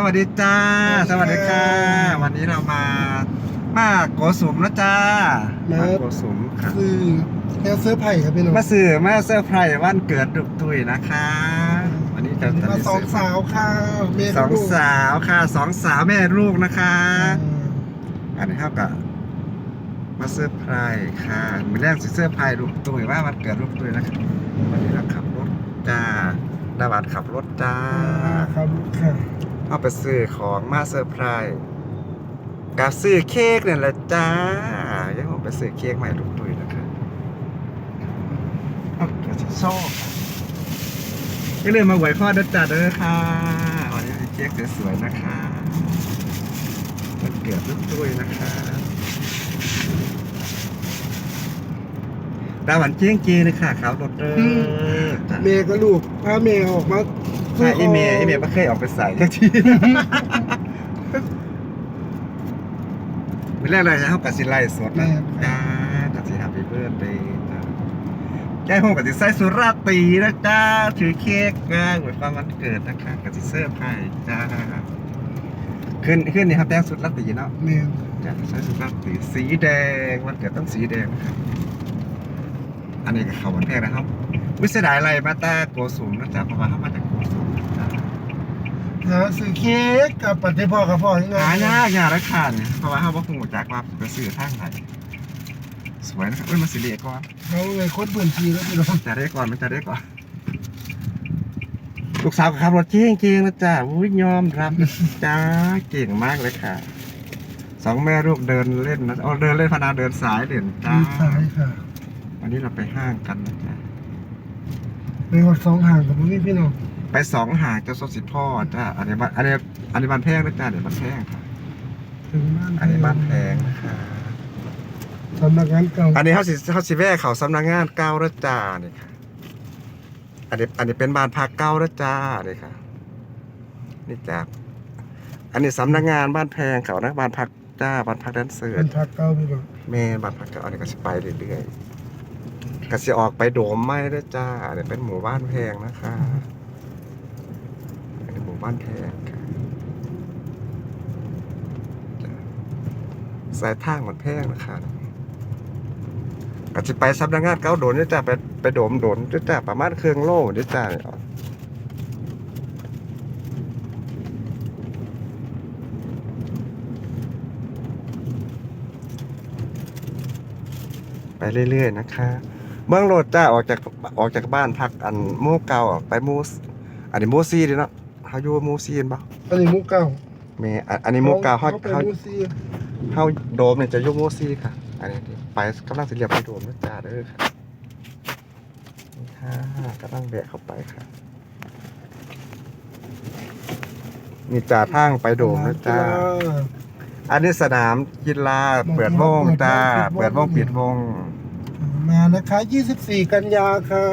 สวัสดีจ้า สวัสดีค่ะ วันนี้เรามามาโกสุมนะจ้ามามาโกสุมค่ะคือแนวเสื้อร์ไผ่ครับพี่น้องมาสื่อมาเซอร์ไพรส์วันเกิดดุกตุยนะคะ วันนี้จะมาสองสาวค่ะเมย์สองสาวค่ะสองสาวแม่ลูกนะคะอ่าอันนี้เท่ากับมาเซอร์ไพรส์ค่ะมีแรกสิเซอร์ไพรส์ลูกตุยว่าวันเกิดลูกตุยนะคะวันนี้เราขับรถจ้าดาวัดขับรถจ้าอ่าครับค่ะ เอาไปซื้อของมาเซอร์ไพรส์กับซื้อเค้กเนี่ยแหละจ้ายังผมไปซื้อเค้กใหม่ลูกตุยนะคะเอาเกิดชอบก็เลยมาไหวพ่อดัดจัดเลยค่ะวันนี้เค้กสวยๆนะคะมันเกิดลูกตุยนะคะ ดาหวันเจียงจีเลยค่ะขาวรถเด้อจ้ะเมย์ก็ลูกพาเมย์ออกมาใช่อีเมย์อีเมย์ไม่เคยออกไปใส่ทักทีไม่เรียกอะไรนะเขากัสิไลฟ์สดนะจ้ากัสิฮับปี้เบิร์ดเดย์จ้าแก้ห้องกัสิใส่สุราตรีนะจ้าถือเค้กงานหวยความวันเกิดนะคะกัสิเสื้อร์ไผ่จ้าขึ้นขึ้นนี่ครับแต่งสุดราตรีเนาะเมย์จะใช้สุราตรีสีแดงวันเกิดต้องสีแดงนะครับ อันนี้ก็เขาวันแพงนะครับวิสดายอะไรมาตาโกสุมนะจ๊ะเพราะว่าเขามาจากโกสุมนะจ๊ะหาซื้อเค้กกับปัดให้พ่อกับพ่อยังไงหายากยากราคาเนี่ยเพราะว่าเขาบอกคงหมดจากว่าไปซื้อทางไหนสวยนะครับเอ้ยมาสิเรียก่อนเขาเลยโคตรพื้นที่แล้วพี่น้องจะได้ก่อนมันจะได้ก่อนลูกสาวขับรถเก่งเก่งนะจ๊ะอุ้ยยอมรับนะจ้าเก่งมากเลยค่ะสองแม่ลูกเดินเล่นนะอ๋อเดินเล่นพนาเดินสายเด่นจ้ามีสายค่ะ วันนี้เราไปห้างกันนะจ๊ะในวัดสองห่างกับพวกนี้พี่น้องไปสองหางเจ้าสดสิพ่อจ้าอันนี้บ้านอันนี้อันนี้บ้านแพงนะจ้าเดี๋ยวบ้านแพงค่ะถึงบ้านอันนี้บ้านแพงนะคะสำนักงานเก่าอันนี้เขาสิเขาสิแว่เขาสำนักงานเก้าระจ้านี่ค่ะอันนี้อันนี้เป็นบ้านพักเก้าระจ้านี่ค่ะนี่จ้าอันนี้สำนักงานบ้านแพงเขานะบ้านพักจ้าบ้านพักแดนเซอร์เป็นพักเก่าพี่น้องแม่บ้านพักเก่าอันนี้ก็สิไปเรื่อยๆ กสิออกไปโดมไม่ได้จ้าอันนี้เป็นหมู่บ้านแพงนะคะอันนี้หมู่บ้านแพงค่ะสายทางมันแพงนะคะกสิไปสำนักงานเก้าโดนนี่จ้าไปไปโดมโดนนี่จ้าประมาณเครื่องโล่นี่จ้าเนี่ยไปเรื่อย ๆ นะคะ เมืองโรดจ้าออกจากออกจากบ้านพักอันหมู่เก่าอะไปหมู่สอันนี้หมู่ซีเดิเนาะเขาอยู่หมู่ซีเห็นปะอันนี้หมุกเก่าแม่อันอันนี้หมู่เก่าเขาเขาเป็นเขามูซีเข้าโดมเนี่ยจะยกโมซี่ค่ะ อันนี้ไปกำลังสิเรียบไปโดมนะจ้าเด้อค่ะนี่ค่ะกำลังแบะเข้าไปค่ะนี่จ่าทางไปโดมนะจ้า อันนี้สนามกีฬาเปิดวงจ้า เปิดวงปิดวง มานะคะ 24 กันยาค่ะ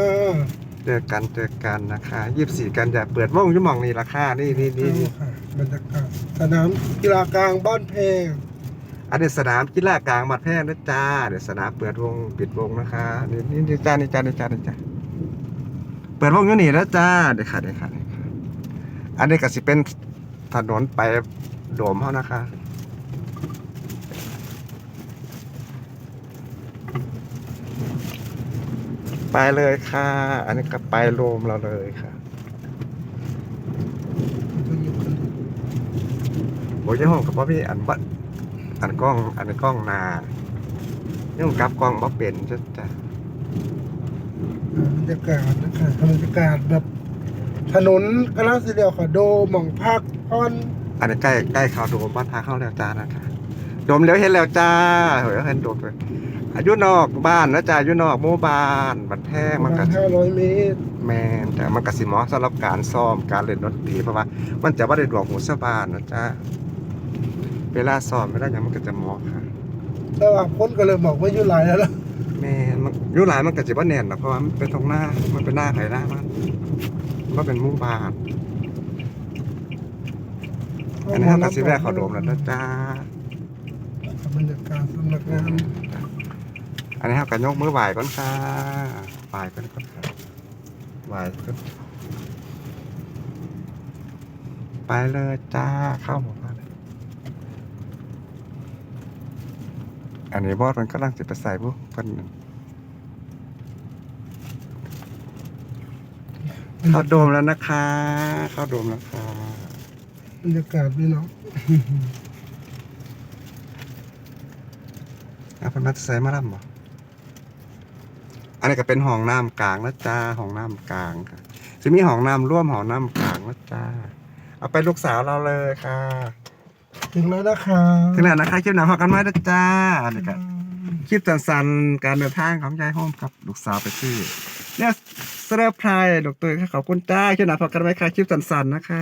เจอกันเจอกันนะคะยี่สี่กันอย่าเปิดวงอยุ่หมองนี่ราคานี่นี่นี่นี่ค่ะบรรยากาศสนามกีฬากลางบ้านเพงอันนี้สนามกีฬากลางบัดแพร่นะจ้าเดี๋ยวสนามเปิดวงปิดวงนะคะนี่นี่นี่จ้านี่จ้านี่จ้านี่จ้าเปิดวงอยู่นี่แล้วจ้าเดี๋ยวค่ะเดี๋ยวค่ะเดี๋ยวค่ะ อันนี้ก็สิเป็นถนนไปโดมเขานะคะ ไปเลยค่ะ อันนี้ก็ไปโรมเราเลยค่ะโอ้ยห้องกับพ่อพี่อันบัดอันกล้องอันกล้องหนายังกลับกล้องบ่เป็นจ้ะจ้ะบรรยากาศนะคะบรรยากาศแบบถนนกำลังสีเดียวค่ะโดมหม่องพักพอนอันนี้ใกล้ใกล้เขาโดมบ้านพาเข้าแล้วจ้านะคะโดมเลี้ยวเห็นแล้วจ้าเฮ้ยเห็นโดมเลย อายุนอกบ้านนะจ้าอายุนอกหมู่บ้านบันแพงปมันระก็มาณ500เมตรแมนแต่มันก็สิเหมาะสำหรับการซ้อมการเล่นดนตรีเพราะว่า มันจะว่าได้ดวงหูสะบานนะจ้าเวลาซ้อมเวลาอย่างมันก็จะเหมาะค่ะแต่ว่าพ้นก็เลยบอกว่าอยู่หลายแล้วล่ะแม่นมันอยุหลายมันก็จะว่าแน่นนะเพราะว่ามันเป็นตรงหน้ามันเป็นหน้าไผ่หน้ามันมันก็เป็นหมุ้งบานอันนี้ก็สิแรกเขาโดมแล้วนะจ้าบรรยากาศสำนักงาน อันนี้ครับกันยกมือไหวก่อนค่ะไหวก่อนก่อนค่ะไหวก่อนไปเลยจ้าเข้าหมู่บ้านเลยอันนี้บอสมันกำลังจะไปใส่บุเพิ่นเข้าโดมแล้วนะคะ เข้าโดมแล้วค่ะบรรยากาศพี่น้องเอาเพิ่นมาใส่มาล่ำบ่อั นนี้ก็เป็นห้องน้ำกลางนะจ้าห้องน้ำกลางค่ะจะมีห้องน้ำร่วมห้องน้ำกลางนะจ้าเอาไปลูกสาวเราเลยค่ะ ถึงแล้วนะคะถึงแล้วนะคะคลิปหนาพอกันไหมนะจ้าอันนี้ก็คลิปสั้นๆการเดินทางของยายโฮมกับลูกสาวไปที่เนี่ยเซอร์ไพรส์ดอกเตอร์ขอบคุณจ้าคลิปหนาพอกันไหมคะคลิปสั้นๆนะคะ